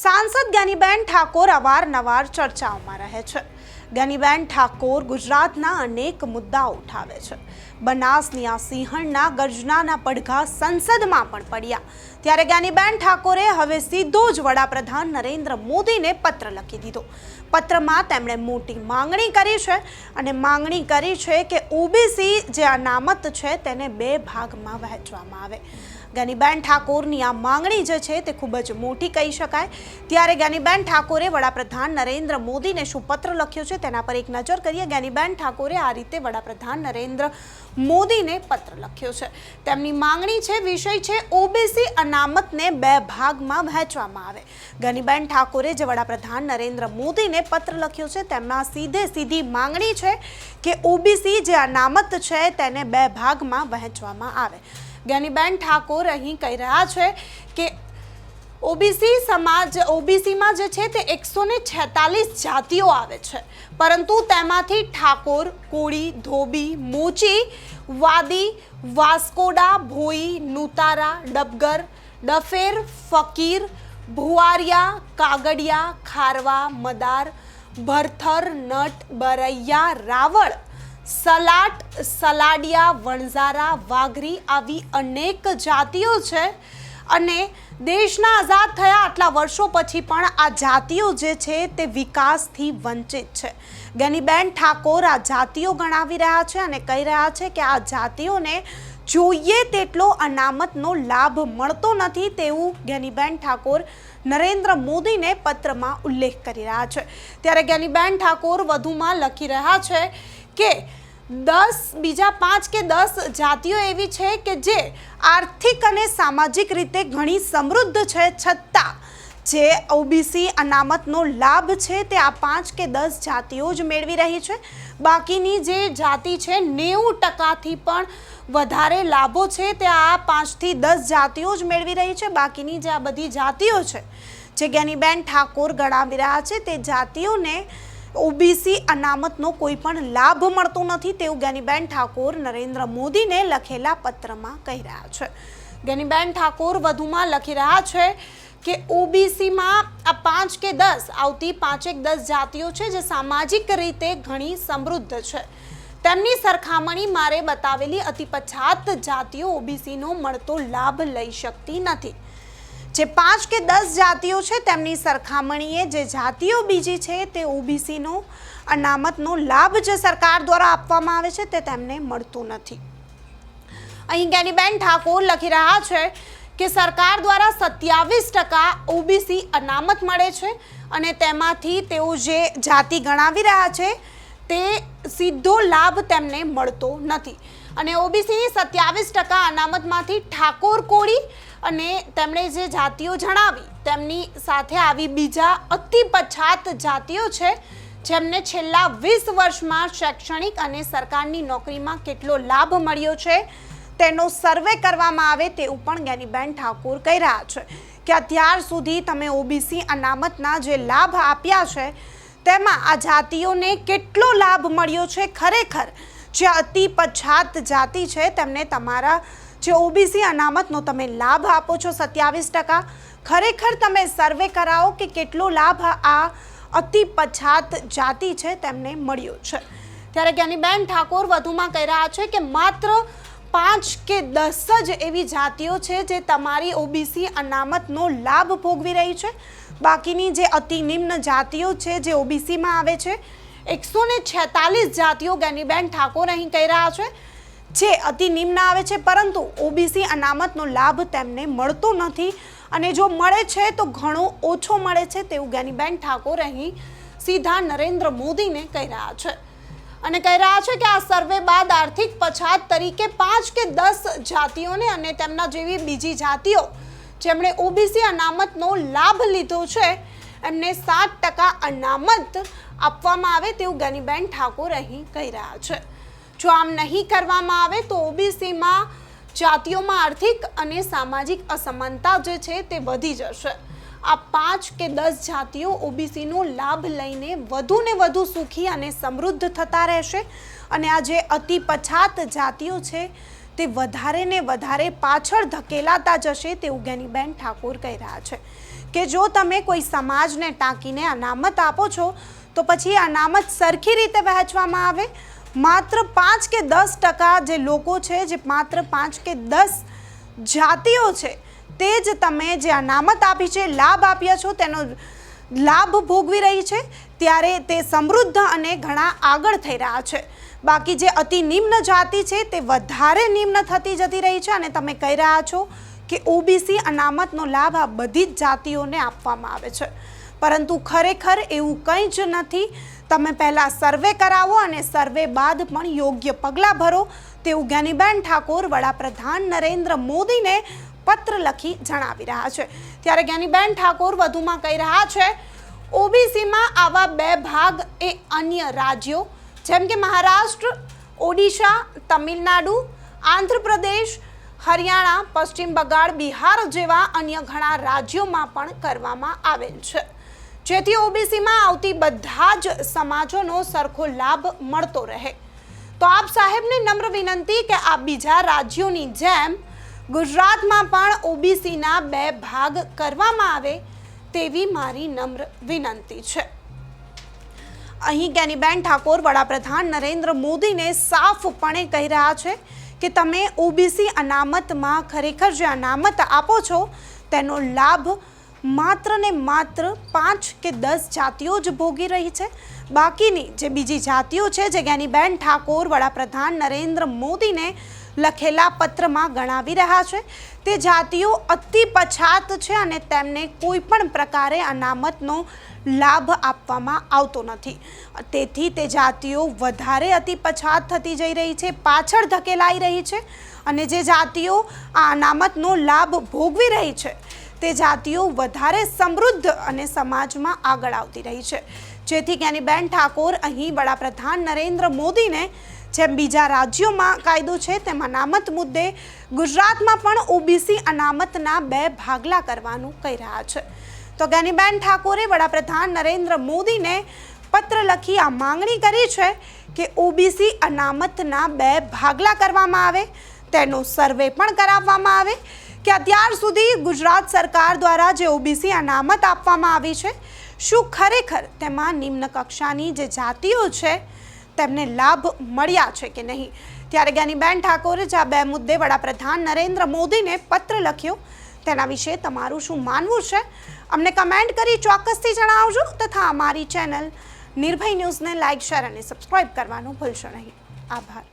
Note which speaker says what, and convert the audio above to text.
Speaker 1: સાંસદ જ્ઞાનીબેન ઠાકોર અવારનવાર ચર્ચાઓમાં રહે છે. જ્ઞાનીબેન ઠાકોર ગુજરાતના અનેક મુદ્દાઓ ઉઠાવે છે. બનાસની આ સિંહણના ગર્જનાના પડઘા સંસદમાં પણ પડ્યા. ત્યારે જ્ઞાનીબેન ઠાકોરે હવે સીધો જ વડાપ્રધાન નરેન્દ્ર મોદીને પત્ર લખી દીધો. પત્રમાં તેમણે મોટી માંગણી કરી છે અને માંગણી કરી છે કે ઓબીસી જે અનામત છે તેને બે ભાગમાં વહેંચવામાં આવે. જ્ઞાનીબેન ઠાકોરની આ માંગણી જે છે તે ખૂબ જ મોટી કહી શકાય. ત્યારે જ્ઞાનીબેન ઠાકોરે વડાપ્રધાન નરેન્દ્ર મોદીને શું પત્ર લખ્યો છે તેના પર એક નજર કરીએ. જ્ઞાનીબેન ઠાકોરે આ રીતે વડાપ્રધાન નરેન્દ્ર મોદીને પત્ર લખ્યો છે. તેમની માંગણી છે, વિષય છે ઓબીસી અનામતને બે ભાગમાં વહેંચવામાં આવે. જ્ઞાનીબેન ઠાકોરે જે વડાપ્રધાન નરેન્દ્ર મોદીને પત્ર લખ્યો છે તેમાં સીધે સીધી માંગણી છે કે ઓબીસી જે અનામત છે તેને બે ભાગમાં વહેંચવામાં આવે. જ્ઞાનીબેન ઠાકોર અહીં કહી રહ્યા છે કે ઓબીસી સમાજ ઓબીસીમાં જે છે તે એકસો ને છેતાલીસ જાતિઓ આવે છે પરંતુ તેમાંથી ઠાકોર કોળી ધોબી મોચી વાદી વાસ્કોડા ભોઈ નુતારા ડબગર ડફેર ફકીર ભુવારિયા કાગડિયા ખારવા મદાર ભરથર નટ બરૈયા રાવળ સલાટ સલાડિયા, વણઝારા, વાઘરી આવી અનેક જાતિઓ છે અને દેશના આઝાદ થયા આટલા વર્ષો પછી પણ આ જાતિઓ જે છે તે વિકાસથી વંચિત છે. ગનીબેન ઠાકોર આ જાતિઓ ગણાવી રહ્યા છે અને કહી રહ્યા છે કે આ જાતિઓને જોઈએ તેટલો અનામતનો લાભ મળતો નથી તેવું જ્ઞાનીબેન ઠાકોર નરેન્દ્ર મોદીને પત્રમાં ઉલ્લેખ કરી રહ્યા છે. ત્યારે જ્ઞાનીબેન ઠાકોર વધુમાં લખી રહ્યા છે કે દસ, બીજા પાંચ કે દસ જાતિઓ એવી છે કે જે આર્થિક અને સામાજિક રીતે ઘણી સમૃદ્ધ છે છતાં જે ઓબીસી અનામતનો લાભ છે તે આ પાંચ કે દસ જાતિઓ જ મેળવી રહી છે. બાકીની જે જાતિ છે, નેવું ટકાથી પણ વધારે લાભો છે તે આ પાંચથી દસ જાતિઓ જ મેળવી રહી છે. બાકીની જે આ બધી જાતિઓ છે, જે જ્ઞાનીબેન ઠાકોર ગણાવી રહ્યા છે, તે જાતિઓને ઓબીસી અનામતનો કોઈ પણ લાભ મળતો નથી તેવું જ્ઞાનીબેન ઠાકોર નરેન્દ્ર મોદીને લખેલા પત્રમાં કહી રહ્યા છે. જ્ઞાનીબેન ઠાકોર વધુમાં લખી રહ્યા છે કે ઓબીસીમાં આ પાંચ કે દસ આવતી પાંચેક દસ જાતિઓ છે જે સામાજિક રીતે ઘણી સમૃદ્ધ છે. તેમની સરખામણી મારે બતાવેલી અતિ પછાત જાતિઓ ઓબીસીનો મળતો લાભ લઈ શકતી નથી. જે પાંચ કે દસ જાતિઓ છે તેમની સરખામણીએ જે જાતિઓ બીજી છે તે ઓબીસીનો અનામતનો લાભ જે સરકાર દ્વારા આપવામાં આવે છે તે તેમને મળતું નથી. અહીં જ્ઞાનીબેન ઠાકોર લખી રહ્યા છે કે સરકાર દ્વારા સત્યાવીસ ટકા ઓબીસી અનામત મળે છે અને તેમાંથી તેઓ જે જાતિ ગણાવી રહ્યા છે, તે સીધો લાભ તેમને મળતો નથી. અને ઓબીસીની સત્યાવીસ ટકા અનામતમાંથી ઠાકોર કોળી અને તેમણે જે જાતિઓ જણાવી, તેમની સાથે આવી બીજા અતિ પછાત જાતિઓ છે, જેમને છેલ્લા વીસ વર્ષમાં શૈક્ષણિક અને સરકારની નોકરીમાં કેટલો લાભ મળ્યો છે તેનો સર્વે કરવામાં આવે તેવું પણ જ્ઞાનીબેન ઠાકોર કહી રહ્યા છે કે અત્યાર સુધી તમે ઓબીસી અનામતના જે લાભ આપ્યા છે, તેમાં આ જાતિઓને કેટલો લાભ મળ્યો છે ખરેખર? જે અતિ પછાત જાતિ છે, તેમને તમારા જે ઓબીસી અનામતનો તમે લાભ આપો છો સત્યાવીસ ટકા. ખરેખર તમે સર્વે કરાવો કે કેટલો લાભ આ અતિ પછાત જાતિ છે, તેમને મળ્યો છે. ત્યારે જ્ઞાનીબેન ઠાકોર વધુમાં કહી રહ્યા છે કે માત્ર પાંચ કે દસ જ એવી જાતિઓ છે જે તમારી ઓબીસી અનામતનો લાભ ભોગવી રહી છે. બાકીની જે અતિ નિમ્ન જાતિઓ છે જે ઓબીસીમાં આવે છે, એકસો ને છેતાલીસ જાતિઓ ગેનીબેન ઠાકોર અહીં કહી રહ્યા છે. જે અતિ નિમ્ન આવે છે, પરંતુ ઓબીસી અનામતનો લાભ તેમને મળતો નથી. અને જો મળે છે, તો ઘણો ઓછો મળે છે તેવું ગેનીબેન ઠાકોર અહીં સીધા નરેન્દ્ર મોદીને કહી રહ્યા છે. અને કહી રહ્યા છે કે આ સર્વે બાદ આર્થિક પછાત તરીકે પાંચ કે દસ જાતિઓને અને તેમના જેવી બીજી જાતિઓ, જેમણે ઓબીસી અનામતનો લાભ લીધો છે, એમને સાત ટકા અનામત આપવામાં આવે તેવું ગનીબેન ઠાકોર અહીં કહી રહ્યા છે. જો આમ નહીં કરવામાં આવે તો ઓબીસીમાં જાતિઓમાં આર્થિક અને સામાજિક અસમાનતા જે છે તે વધી જશે. આ પાંચ કે દસ જાતિઓ ઓબીસીનો લાભ લઈને વધુ ને વધુ સુખી અને સમૃદ્ધ થતા રહેશે. અને આ જે અતિ પછાત જાતિઓ છે, તે વધારે ને વધારે પાછળ ધકેલાતા જશે તેવું જ્ઞાનીબેન ઠાકોર કહી રહ્યા છે. કે જો તમે કોઈ સમાજને ટાંકીને અનામત આપો છો, તો પછી અનામત સરખી રીતે વહેંચવામાં આવે? માત્ર પાંચ કે દસ ટકા જે લોકો છે, જે માત્ર પાંચ કે દસ જાતિઓ છે તે જ તમે જે અનામત આપી છે, લાભ આપ્યા છો, તેનો લાભ ભોગવી રહી છે, ત્યારે તે સમૃદ્ધ અને ઘણા આગળ થઈ રહ્યા છે. બાકી જે અતિ નિમ્ન જાતિ છે, તે વધારે નિમ્ન થતી જતી રહી છે અને તમે કહી રહ્યા છો કે ઓબીસી અનામતનો લાભ આ બધી જ જાતિઓને આપવામાં આવે છે. પરંતુ ખરેખર એવું કંઈ જ નથી. તમે પહેલાં સર્વે કરાવો અને સર્વે બાદ પણ યોગ્ય પગલાં ભરો. તેવું જ્ઞાનીબેન ઠાકોર, વડાપ્રધાન નરેન્દ્ર મોદીને પત્ર લખી જણાવી રહ્યા છે. ત્યારે જ્ઞાનીબેન ઠાકોર વધુમાં કહી રહ્યા છે, ઓબીસીમાં આવા બે ભાગ એ અન્ય રાજ્યો, જેમ કે મહારાષ્ટ્ર, ઓડિશા, તમિલનાડુ, આંધ્રપ્રદેશ, હરિયાણા, પશ્ચિમ બંગાળ, બિહાર જેવા અન્ય ઘણા રાજ્યોમાં પણ કરવામાં આવેલ છે. જેથી ઓબીસીમાં આવતી બધા જ સમાજોનો સરખો લાભ મળતો રહે. તો આપ સાહેબને નમ્ર વિનંતી કે આ બીજા રાજ્યોની જેમ ગુજરાતમાં પણ ઓબીસીના બે ભાગ કરવામાં આવે તેવી મારી નમ્ર વિનંતી છે. અહીં જ્ઞાનીબેન ઠાકોર વડાપ્રધાન નરેન્દ્ર મોદીને સાફપણે કહી રહ્યા છે કે તમે ઓબીસી અનામતમાં ખરેખર જે અનામત આપો છો, તેનો લાભ માત્ર ને માત્ર પાંચ કે દસ જાતિઓ જ ભોગી રહી છે. બાકીની જે બીજી જાતિઓ છે, જે જ્ઞાનીબેન ઠાકોર વડાપ્રધાન નરેન્દ્ર મોદીને લખેલા પત્રમાં ગણાવી રહ્યા છે, તે જાતિઓ અતિ પછાત છે અને તેમને કોઈ પણ પ્રકારે અનામતનો લાભ આપવામાં આવતો નથી. તેથી તે જાતિઓ વધારે અતિ પછાત થતી જઈ રહી છે, પાછળ ધકેલાઈ રહી છે અને જે જાતિઓ આ અનામતનો લાભ ભોગવી રહી છે, તે જાતિઓ વધારે સમૃદ્ધ અને સમાજમાં આગળ આવતી રહી છે. જેથી જ્ઞાનીબેન ઠાકોર અહીં વડાપ્રધાન નરેન્દ્ર મોદીને જેમ બીજા રાજ્યોમાં કાયદો છે, તેમ અનામત મુદ્દે ગુજરાતમાં પણ ઓબીસી અનામતના બે ભાગલા કરવાનું કહી રહ્યા છે. તો જ્ઞાનીબેન ઠાકોરે વડાપ્રધાન નરેન્દ્ર મોદીને પત્ર લખી આ માંગણી કરી છે કે ઓબીસી અનામતના બે ભાગલા કરવામાં આવે. તેનો સર્વે પણ કરાવવામાં આવે કે અત્યાર સુધી ગુજરાત સરકાર દ્વારા જે ઓબીસી અનામત આપવામાં આવી છે, શું ખરેખર તેમાં નિમ્ન કક્ષાની જે જાતિઓ છે તેમને લાભ મળ્યા છે કે નહીં? ત્યારે જ્ઞાનીબેન ઠાકોરે જ આ બે મુદ્દે વડાપ્રધાન નરેન્દ્ર મોદીને પત્ર લખ્યો. તેના વિશે તમારું શું માનવું છે? અમને કમેન્ટ કરી ચોક્કસથી જણાવજો તથા અમારી ચેનલ નિર્ભય ન્યૂઝને લાઇક, શેર અને સબસ્ક્રાઇબ કરવાનું ભૂલશો નહીં. આભાર.